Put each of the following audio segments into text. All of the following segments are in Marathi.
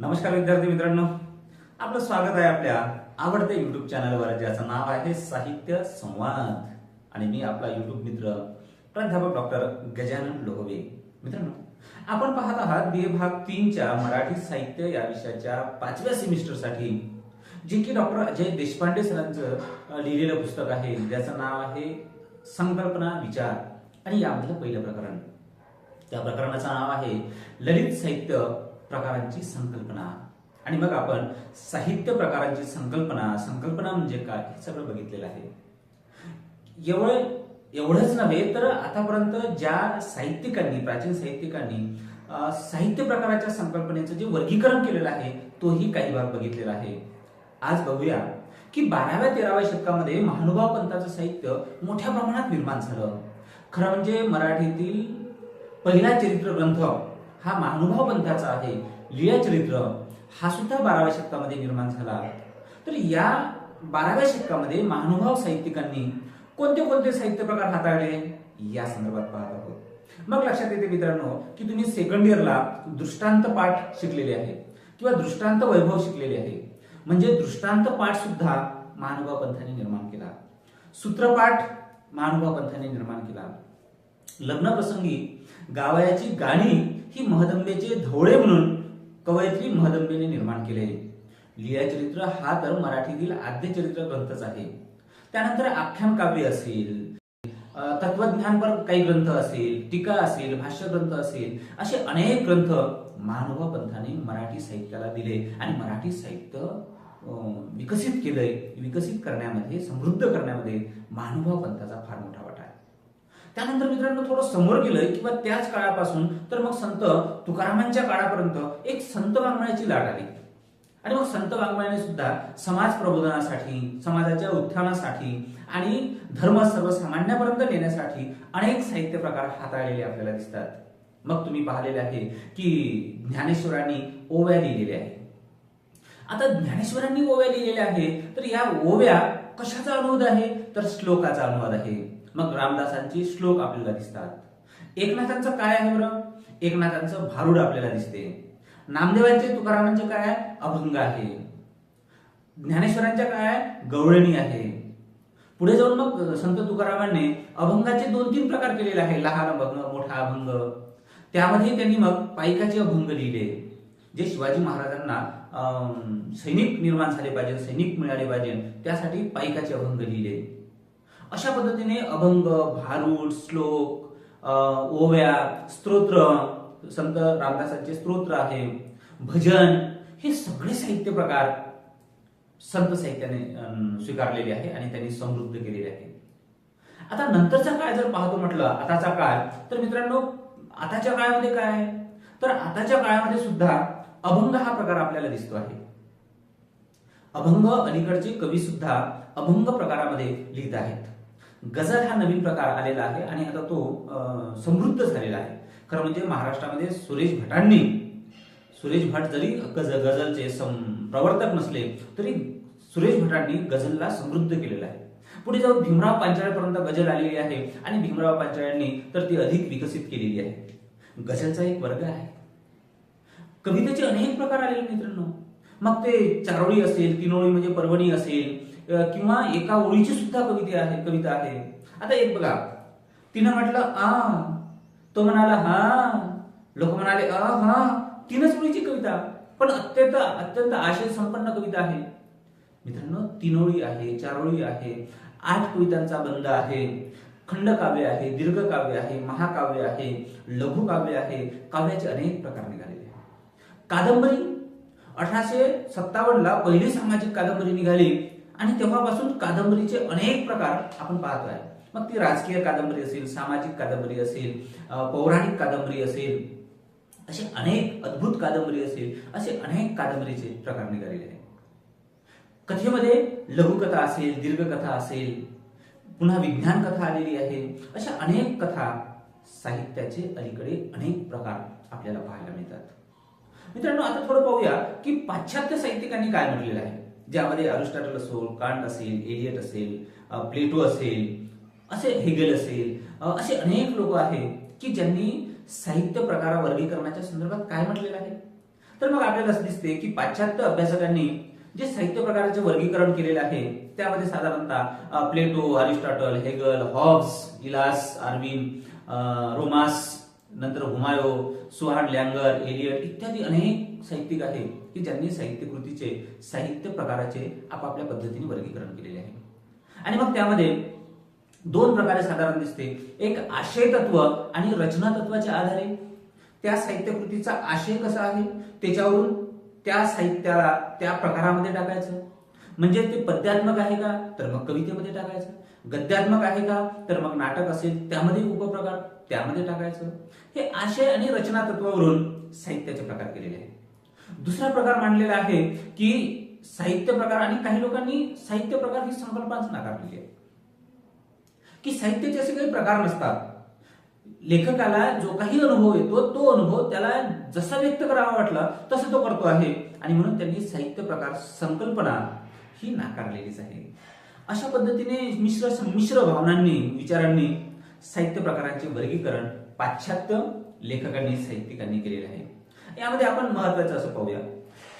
नमस्कार विद्यार्थी मित्रांनो. आपलं स्वागत आहे आपल्या आवडत्या युट्यूब चॅनलवर ज्याचं नाव आहे साहित्य संवाद. आणि मी आपला युट्यूब मित्र प्राध्यापक डॉक्टर गजानन लोहवे. मित्रांनो आपण पाहत आहात बी ए भाग तीनच्या मराठी साहित्य या विषयाच्या पाचव्या सेमिस्टरसाठी जे की डॉक्टर अजय देशपांडे सरांचं लिहिलेलं पुस्तक आहे. ज्याचं नाव आहे संकल्पना विचार. आणि यामधलं पहिलं प्रकरण. त्या प्रकरणाचं नाव आहे ललित साहित्य प्रकारांची संकल्पना. आणि मग आपण साहित्य प्रकारांची संकल्पना संकल्पना म्हणजे काय हे सगळं बघितलेलं आहे. एवढं एवढंच नव्हे तर आतापर्यंत ज्या साहित्यिकांनी प्राचीन साहित्यिकांनी साहित्य प्रकाराच्या संकल्पनेचं जे वर्गीकरण केलेलं आहे तोही काही भाग बघितलेला आहे. आज बघूया की बाराव्या तेराव्या शतकामध्ये महानुभाव पंथाचं साहित्य मोठ्या प्रमाणात निर्माण झालं. खरं म्हणजे मराठीतील पहिला चरित्र ग्रंथ हा महानुभाव पंथाचा आहे. लिया चरित्र हा सुद्धा बाराव्या शतकामध्ये निर्माण झाला. तर या बाराव्या शतकामध्ये महानुभाव साहित्यिकांनी कोणते कोणते साहित्य प्रकार हाताळले? या संदर्भात पाहत आहोत. मग लक्षात येते मित्रांनो की तुम्ही सेकंड इयरला दृष्टांत पाठ शिकलेले आहे किंवा दृष्टांत वैभव शिकलेले आहे. म्हणजे दृष्टांत पाठ सुद्धा महानुभाव पंथाने निर्माण केला. सूत्रपाठ महानुभाव पंथाने निर्माण केला. लग्न प्रसंगी गावयाची गाणी ही महदंबेचे धवळे म्हणून कवयित्री महदंबेने निर्माण केले. लिळा चरित्र हा तर मराठीतील आद्य चरित्र ग्रंथच आहे. त्यानंतर आख्यान काव्य असेल तत्वज्ञानपर काही ग्रंथ असेल टीका असेल भाष्य ग्रंथ असेल असे अनेक ग्रंथ महानुभाव पंथाने मराठी साहित्याला दिले आणि मराठी साहित्य विकसित केलंय. विकसित करण्यामध्ये समृद्ध करण्यामध्ये महानुभाव पंथाचा फार मोठा त्यानंतर मित्रांनो थोडं समोर गेलं किंवा त्याच काळापासून तर मग संत तुकारामांच्या काळापर्यंत एक संत वाङ्मयाची लाट आली. आणि मग संत वाङ्मयाने सुद्धा समाज प्रबोधनासाठी समाजाच्या उत्थानासाठी आणि धर्म सर्वसामान्यापर्यंत नेण्यासाठी अनेक साहित्य प्रकार हाताळलेले आपल्याला दिसतात. मग तुम्ही पाहिलेले आहे की ज्ञानेश्वरांनी ओव्या लिहिलेल्या आहे आता ज्ञानेश्वरांनी ओव्या लिहिलेल्या आहे तर या ओव्या कशाचा अनुवाद आहे? तर श्लोकाचा अनुवाद आहे. मग रामदासांची श्लोक आपल्याला दिसतात. एकनाथांचं काय आहे बरं? एकनाथांचं भारूड आपल्याला दिसते. नामदेवांचे तुकारामांचे काय अभंग आहे. ज्ञानेश्वरांच्या काय आहे? गवळणी आहे. पुढे जाऊन मग संत तुकारामांनी अभंगाचे दोन तीन प्रकार केलेले आहे. लहान अभंग मोठा अभंग. त्यामध्ये त्यांनी मग पायकाचे अभंग लिहिले. जे शिवाजी महाराजांना सैनिक निर्माण झाले पाहिजे सैनिक मिळाले पाहिजे त्यासाठी पायकाचे अभंग लिहिले. अशा पद्धतीने अभंग भारूड श्लोक ओव्या स्तोत्र संत रामदासांचे स्तोत्र आहे. भजन हे सगळे साहित्य प्रकार संत साहित्याने स्वीकारलेले आहे आणि त्यांनी समृद्ध केलेले आहे. आता नंतरचा काळ जर पाहतो म्हटलं आताचा काळ तर मित्रांनो आताच्या काळामध्ये काय आहे? तर आताच्या काळामध्ये सुद्धा अभंग हा प्रकार आपल्याला दिसतो आहे. अभंग अलीकडचे कवी सुद्धा अभंग प्रकारामध्ये लिहित आहेत. गझल हा नवीन प्रकार आलेला आहे आणि आता तो समृद्ध झालेला आहे. खरं म्हणजे महाराष्ट्रामध्ये सुरेश भटांनी सुरेश भट जरी गज गझलचे प्रवर्तक नसले तरी सुरेश भटांनी गझलला समृद्ध केलेला आहे. पुढे जाऊन भीमराव पांचाळेपर्यंत गझल आलेली आहे आणि भीमराव पांचाळ्यांनी तर ती अधिक विकसित केलेली आहे. गझलचा एक वर्ग आहे. कवितेचे अनेक प्रकार आलेले मित्रांनो. मग ते चारोळी असेल किनोळी म्हणजे परवणी असेल किंवा एका ओळीची सुद्धा कविता आहे कविता आहे. आता एक बघा. तिनं म्हटलं आ. तो म्हणाला हा. लोक म्हणाले अ हा. तीनच ओळीची कविता. पण अत्यंत अत्यंत आशय संपन्न कविता आहे. मित्रांनो तीनोळी आहे चारोळी आहे आठ कवितांचा बंध आहे. खंडकाव्य आहे दीर्घकाव्य आहे महाकाव्य आहे लघुकाव्य आहे काव्याचे अनेक प्रकार निघालेले कादंबरी अठराशे सत्तावन्न ला पहिली सामाजिक कादंबरी निघाली. आणि तेव्हापासून कादंबरीचे अनेक प्रकार आपण पाहतोय. मग ती राजकीय कादंबरी असेल सामाजिक कादंबरी असेल पौराणिक कादंबरी असेल असे अनेक अद्भुत कादंबरी असेल असे अनेक कादंबरीचे प्रकार निघालेले आहेत. कथेमध्ये लघुकथा असेल दीर्घकथा असेल पुन्हा विज्ञान कथा आलेली आहे अशा अनेक कथा साहित्याचे अलीकडे अनेक प्रकार आपल्याला पाहायला मिळतात. मित्रांनो आता थोडं पाहूया की पाश्चात्य साहित्यिकांनी काय म्हटलेलं आहे. ज्यामध्ये अरिस्टॉटल असो कांट असेल एलियट असेल प्लेटो असेल असे हेगेल असेल असे अनेक लोक आहेत की ज्यांनी साहित्य प्रकार वर्गीकरणाच्या संदर्भात काय म्हटलेलं आहे? तर मग आपल्याला असं दिसते की पाश्चात्य अभ्यासकांनी जे साहित्य प्रकाराचे वर्गीकरण केलेले आहे त्यामध्ये साधारणतः प्लेटो अरिस्टॉटल हेगल हॉब्स इलास आर्विन रोमास नंतर हुमायो सुहान लँगर एलियट इत्यादी अनेक साहित्यिक आहेत की ज्यांनी साहित्य कृतीचे साहित्य प्रकाराचे आपापल्या पद्धतीने वर्गीकरण केलेले आहे. आणि मग त्यामध्ये दोन प्रकारे साधारण दिसते. एक आशय तत्व आणि रचना तत्वाच्या आधारे. त्या साहित्य कृतीचा आशय कसा आहे? त्याच्यावरून त्या साहित्याला त्या प्रकारामध्ये टाकायचं. म्हणजे ते पद्यात्मक आहे का? तर मग कवितेमध्ये टाकायचं. गद्यात्मक आहे का? तर मग नाटक असेल त्यामध्ये उपप्रकार. त्यामध्ये टाकायचं? हे आशय आणि रचना तत्वावरून साहित्याचे प्रकार केलेले आहेत. दुसरा प्रकार मांडलेला आहे की साहित्य प्रकार आणि काही लोकांनी साहित्य प्रकार ही संकल्पनाच नाकारलेली आहे की साहित्याचे असे काही प्रकार नसतात. लेखकाला जो काही अनुभव येतो तो अनुभव त्याला जसा व्यक्त करावा वाटला तसं तो करतो आहे. आणि म्हणून त्यांनी साहित्य प्रकार संकल्पना ही नाकारलेलीच आहे. अशा पद्धतीने मिश्र संमिश्र भावनांनी विचारांनी साहित्य प्रकारांचे वर्गीकरण पाश्चात्य लेखकांनी साहित्यिकांनी केलेले आहे. यामध्ये आपण महत्वाचं असं पाहूया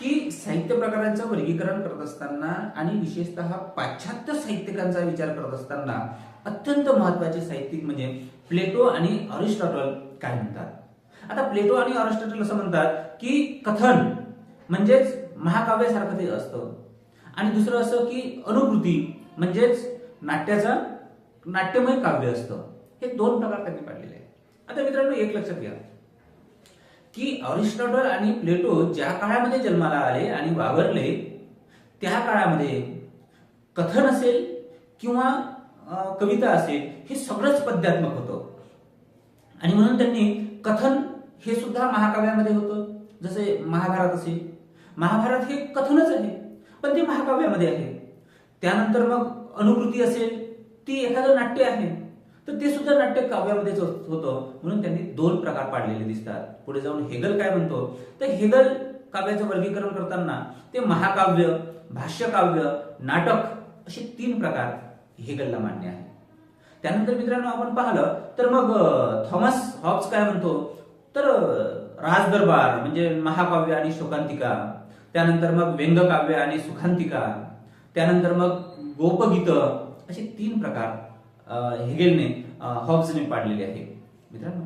की साहित्य प्रकारांचं वर्गीकरण करत असताना आणि विशेषतः पाश्चात्य साहित्यिकांचा विचार करत असताना अत्यंत महत्त्वाचे साहित्यिक म्हणजे प्लेटो आणि अरिस्टॉटल काय म्हणतात? आता प्लेटो आणि अरिस्टॉटल असं म्हणतात की कथन म्हणजेच महाकाव्यासारखं ते असतं. आणि दुसरं असं की अनुभूती म्हणजेच नाट्याचं नाट्यमय काव्य असतं. हे दोन प्रकार त्यांनी पाडलेले आहेत. आता मित्रांनो एक लक्षात घ्या. की अरिस्टॉटल आणि प्लेटो ज्या काळामध्ये जन्माला आले आणि वावरले त्या काळामध्ये कथन असेल किंवा कविता असेल हे सगळंच पद्यात्मक होतं. आणि म्हणून त्यांनी कथन हे सुद्धा महाकाव्यामध्ये होतं. जसे महाभारत असेल. महाभारत हे कथनच आहे पण ते महाकाव्यामध्ये आहे. त्यानंतर मग अनुकृती असेल ती एखादं नाट्य आहे. तर ते सुद्धा नाट्य काव्यामध्येच होतं म्हणून त्यांनी दोन प्रकार पाडलेले दिसतात. पुढे जाऊन हेगल काय म्हणतो? तर हेगल काव्याचं वर्गीकरण करताना ते महाकाव्य भाष्यकाव्य नाटक असे तीन प्रकार हेगलला मान्य आहे त्यानंतर मित्रांनो आपण पाहिलं तर मग थॉमस हॉब्स काय म्हणतो? तर राजदरबार म्हणजे महाकाव्य आणि शोकांतिका. त्यानंतर मग व्यंगकाव्य आणि सुखांतिका. त्यानंतर मग गोपगीत असे तीन प्रकार हेगेलने हॉब्सने पाडलेले आहे. मित्रांनो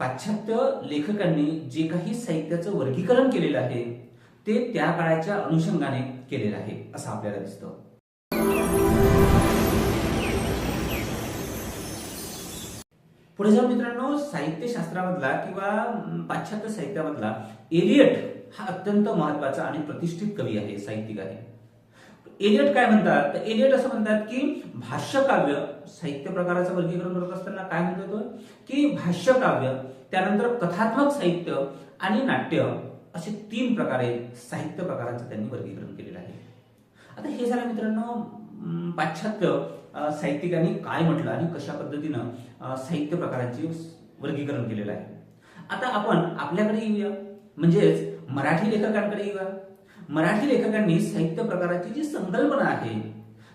पाश्चात्य लेखकांनी जे काही साहित्याचं वर्गीकरण केलेलं आहे ते त्या काळाच्या अनुषंगाने केलेलं आहे असं आपल्याला दिसतं. पुढे जाऊन मित्रांनो साहित्यशास्त्रामधला किंवा पाश्चात्य साहित्यामधला एलियट हा अत्यंत महत्त्वाचा आणि प्रतिष्ठित कवी आहे साहित्यिक आहे. एलियट काय म्हणतात? तर एलियट असं म्हणतात की भाष्यकाव्य साहित्य प्रकाराचं वर्गीकरण करत असताना काय म्हणतो तो? की भाष्यकाव्य त्यानंतर कथात्मक साहित्य आणि नाट्य असे तीन प्रकारे साहित्य प्रकारांचं त्यांनी वर्गीकरण केलेलं आहे. आता हे झालं मित्रांनो पाश्चात्य साहित्यिकांनी काय म्हटलं आणि कशा पद्धतीनं साहित्य प्रकारांचे वर्गीकरण केलेलं आहे. आता आपण आपल्याकडे येऊया. म्हणजेच मराठी लेखकांकडे येऊया. मराठी लेखकांनी साहित्य प्रकाराची जी संकल्पना आहे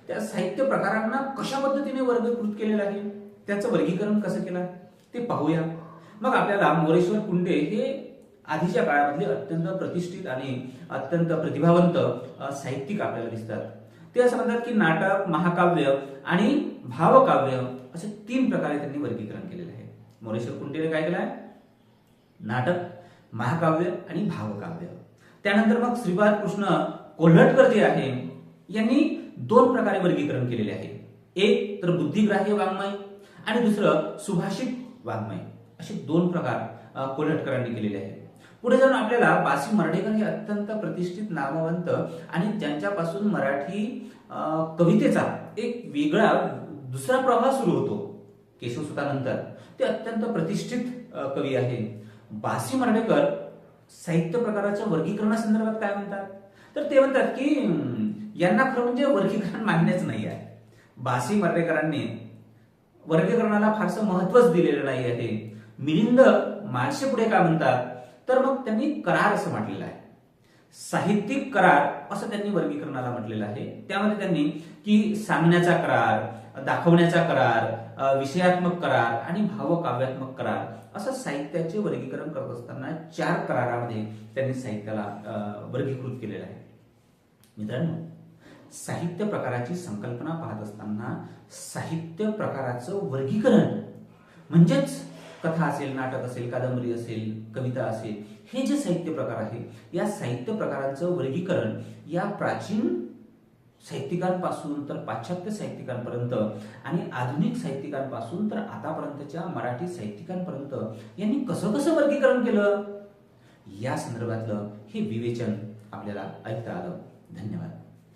त्या साहित्य प्रकारांना कशा पद्धतीने वर्गीकृत केलेलं आहे? त्याचं वर्गीकरण कसं केलं? ते पाहूया. मग आपल्याला मोरेश्वर कुंडे हे आधीच्या काळामधले अत्यंत प्रतिष्ठित आणि अत्यंत प्रतिभावंत साहित्यिक आपल्याला दिसतात. ते असं म्हणतात की नाटक महाकाव्य आणि भावकाव्य असे तीन प्रकारे त्यांनी वर्गीकरण केलेलं आहे. मोरेश्वर कुंटेने काय केलं आहे नाटक महाकाव्य आणि भावकाव्य. त्यानंतर मग श्रीपाद कृष्ण कोल्हटकर जे आहे. यांनी दोन प्रकारे वर्गीकरण केलेले आहे. एक तर बुद्धिग्राह्य वाङ्मय आणि दुसरं सुभाषित वाङ्मय. असे दोन प्रकार कोल्हटकरांनी केलेले आहेत. पुढे जाऊन आपल्याला बासी मर्ढेकर हे अत्यंत प्रतिष्ठित नामवंत आणि ज्यांच्यापासून मराठी कवितेचा एक वेगळा दुसरा प्रवाह सुरू होतो केशवसुतानंतर. ते अत्यंत प्रतिष्ठित कवी आहे बासी मर्ढेकर साहित्य प्रकाराच्या वर्गीकरणासंदर्भात काय म्हणतात? तर ते म्हणतात की यांना खरं म्हणजे वर्गीकरण मान्यच नाही आहे. बासी मर्रेकरांनी वर्गीकरणाला फारसं महत्वच दिलेलं नाही आहे. मिलिंद माळशे पुढे काय म्हणतात? तर मग त्यांनी करार असं म्हटलेलं आहे. साहित्यिक करार असं त्यांनी वर्गीकरणाला म्हटलेलं आहे. त्यामध्ये त्यांनी की सांगण्याचा करार दाखवण्याचा करार विषयात्मक करार आणि भावकाव्यात्मक करार असं साहित्याचे वर्गीकरण करत असताना चार करारामध्ये त्यांनी साहित्याला वर्गीकृत केलेलं आहे. मित्रांनो साहित्य प्रकाराची संकल्पना पाहत असताना साहित्य प्रकाराचं वर्गीकरण म्हणजेच कथा असेल नाटक असेल कादंबरी असेल कविता असेल हे जे साहित्य प्रकार आहे या साहित्य प्रकारांचं वर्गीकरण या प्राचीन साहित्यिकांपासून तर पाश्चात्य साहित्यिकांपर्यंत आणि आधुनिक साहित्यिकांपासून तर आतापर्यंतच्या मराठी साहित्यिकांपर्यंत यांनी कसं कसं वर्गीकरण केलं? या संदर्भातलं हे विवेचन आपल्याला ऐकता आलं. धन्यवाद.